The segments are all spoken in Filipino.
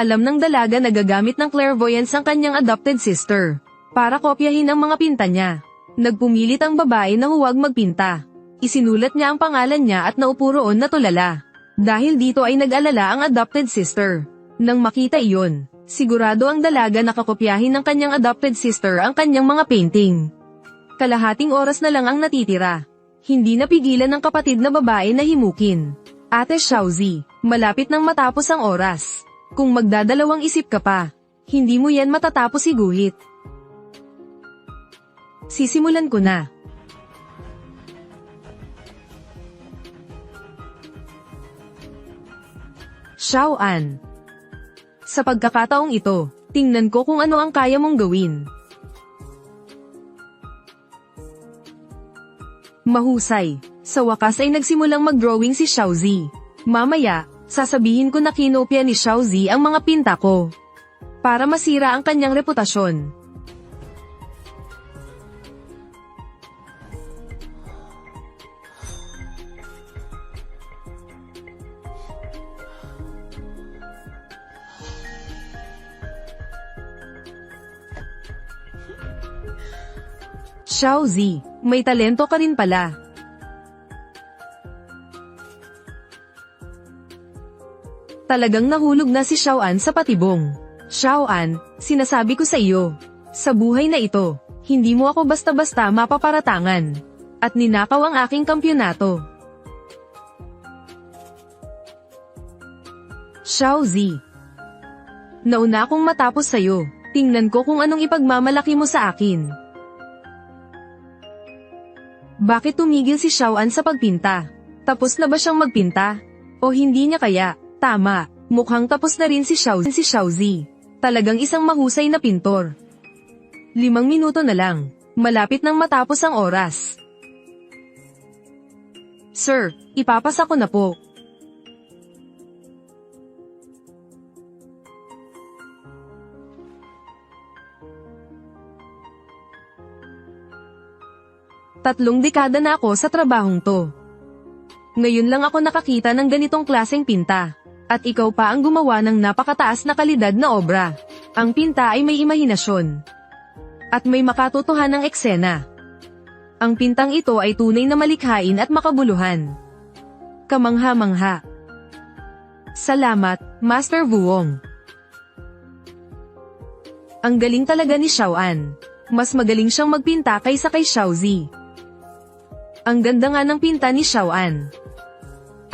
Alam ng dalaga na gagamit ng clairvoyance ang kanyang adopted sister para kopyahin ang mga pinta niya. Nagpumilit ang babae na huwag magpinta. Isinulat niya ang pangalan niya at naupo roon na tulala. Dahil dito ay nag-alala ang adopted sister. Nang makita iyon, sigurado ang dalaga na kakopyahin ng kanyang adopted sister ang kanyang mga painting. Kalahating oras na lang ang natitira. Hindi napigilan ng kapatid na babae na himukin. Ate Xiaozi, malapit nang matapos ang oras. Kung magdadalawang isip ka pa, hindi mo yan matatapos iguhit. Sisimulan ko na. Xiao An. Sa pagkakataong ito, tingnan ko kung ano ang kaya mong gawin. Mahusay. Sa wakas ay nagsimulang mag-drawing si Xiaozi. Mamaya, sasabihin ko na kinopya ni Xiaozi ang mga pinta ko. Para masira ang kanyang reputasyon. Xiaozi, may talento ka rin pala. Talagang nahulog na si Xiaoan sa patibong. Xiaoan, sinasabi ko sa iyo, sa buhay na ito, hindi mo ako basta-basta mapaparatangan. At ninakaw ang aking kampyonato. Xiaozi. Nauna akong matapos sa'yo, tingnan ko kung anong ipagmamalaki mo sa akin. Bakit tumigil si Xiaoan sa pagpinta? Tapos na ba siyang magpinta? O hindi niya kaya? Tama, mukhang tapos na rin si Xiao si Xiaozi. Talagang isang mahusay na pintor. Limang minuto na lang. Malapit nang matapos ang oras. Sir, ipapasa ko na po. Tatlong dekada na ako sa trabahong to. Ngayon lang ako nakakita ng ganitong klaseng pinta. At ikaw pa ang gumawa ng napakataas na kalidad na obra. Ang pinta ay may imahinasyon. At may makatotohanang eksena. Ang pintang ito ay tunay na malikhain at makabuluhan. Kamangha-mangha. Salamat, Master Vuong. Ang galing talaga ni Xiaoan. Mas magaling siyang magpinta kaysa kay Xiaozi. Ang ganda nga ng pinta ni Xiaoan.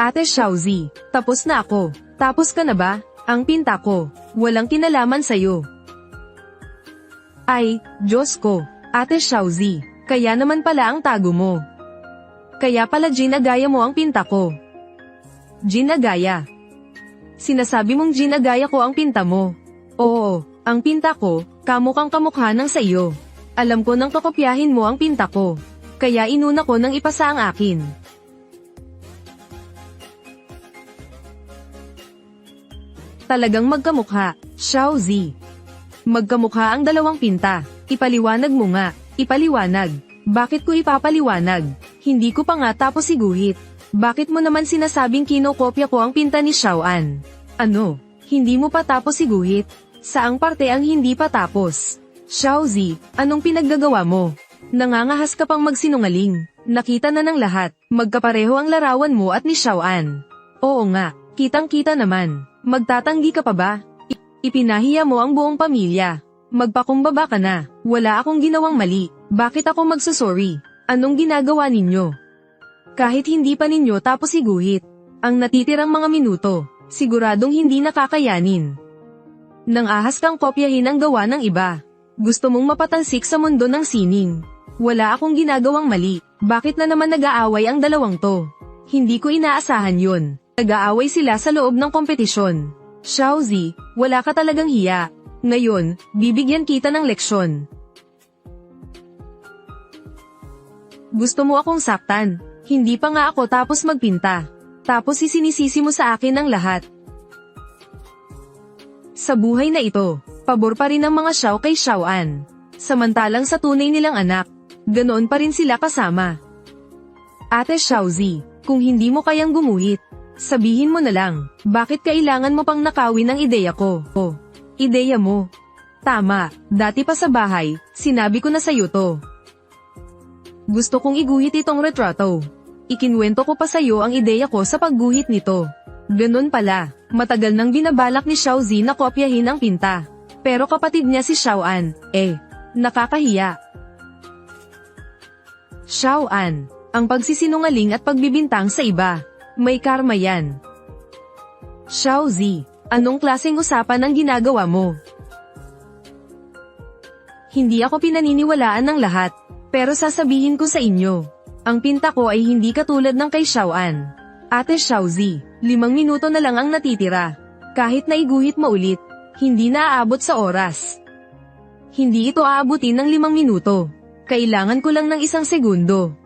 Ate Xiaozi, tapos na ako. Tapos ka na ba? Ang pinta ko. Walang kinalaman sa'yo. Ay, Diyos ko. Ate Xiaozi, kaya naman pala ang tago mo. Kaya pala ginagaya mo ang pinta ko. Ginagaya. Sinasabi mong ginagaya ko ang pinta mo. Oo, ang pinta ko, kamukang kamukha ng sa iyo. Alam ko nang kakopyahin mo ang pinta ko. Kaya inuna ko nang ipasa ang akin. Talagang magkamukha, Xiaozi. Magkamukha ang dalawang pinta. Ipaliwanag mo nga, ipaliwanag. Bakit ko ipapaliwanag? Hindi ko pa nga tapos iguhit. Bakit mo naman sinasabing kinokopya ko ang pinta ni Xiaoan? Ano? Hindi mo pa tapos iguhit? Saang parte ang hindi pa tapos? Xiaozi, anong pinaggagawa mo? Nangangahas ka pang magsinungaling. Nakita na ng lahat, magkapareho ang larawan mo at ni Xiaoan. Oo nga, kitang-kita naman. Magtatanggi ka pa ba? I- ipinahiya mo ang buong pamilya. Magpakumbaba ka na. Wala akong ginawang mali. Bakit ako magsusorry? Anong ginagawa ninyo? Kahit hindi pa ninyo tapos iguhit. Ang natitirang mga minuto, siguradong hindi nakakayanin. Nang ahas kang kopyahin ang gawa ng iba. Gusto mong mapatansik sa mundo ng sining. Wala akong ginagawang mali. Bakit na naman nag-aaway ang dalawang to? Hindi ko inaasahan yun. Nag-aaway sila sa loob ng kompetisyon. Xiaozi, wala ka talagang hiya. Ngayon, bibigyan kita ng leksyon. Gusto mo akong saktan. Hindi pa nga ako tapos magpinta. Tapos isinisisi mo sa akin ang lahat. Sa buhay na ito, pabor pa rin ang mga Xiao kay Xiaoan. Samantalang sa tunay nilang anak, ganoon pa rin sila kasama. Ate Xiaozi, kung hindi mo kayang gumuhit, Sabihin mo na lang, bakit kailangan mo pang nakawin ang ideya ko? Oh, ideya mo. Tama, dati pa sa bahay, sinabi ko na sa'yo to. Gusto kong iguhit itong retrato. Ikinwento ko pa sa'yo ang ideya ko sa pagguhit nito. Ganun pala, matagal nang binabalak ni Xiao Zi na kopyahin ang pinta. Pero kapatid niya si Xiao An, eh, nakakahiya. Xiao An, ang pagsisinungaling at pagbibintang sa iba. May karma yan. Xiao Zi, anong klaseng usapan ang ginagawa mo? Hindi ako pinaniniwalaan ng lahat, pero sasabihin ko sa inyo. Ang pinta ko ay hindi katulad ng kay Xiao An. Ate Xiao Zi, limang minuto na lang ang natitira. Kahit naiguhit mo ulit, hindi na aabot sa oras. Hindi ito aabutin ng limang minuto. Kailangan ko lang ng isang segundo.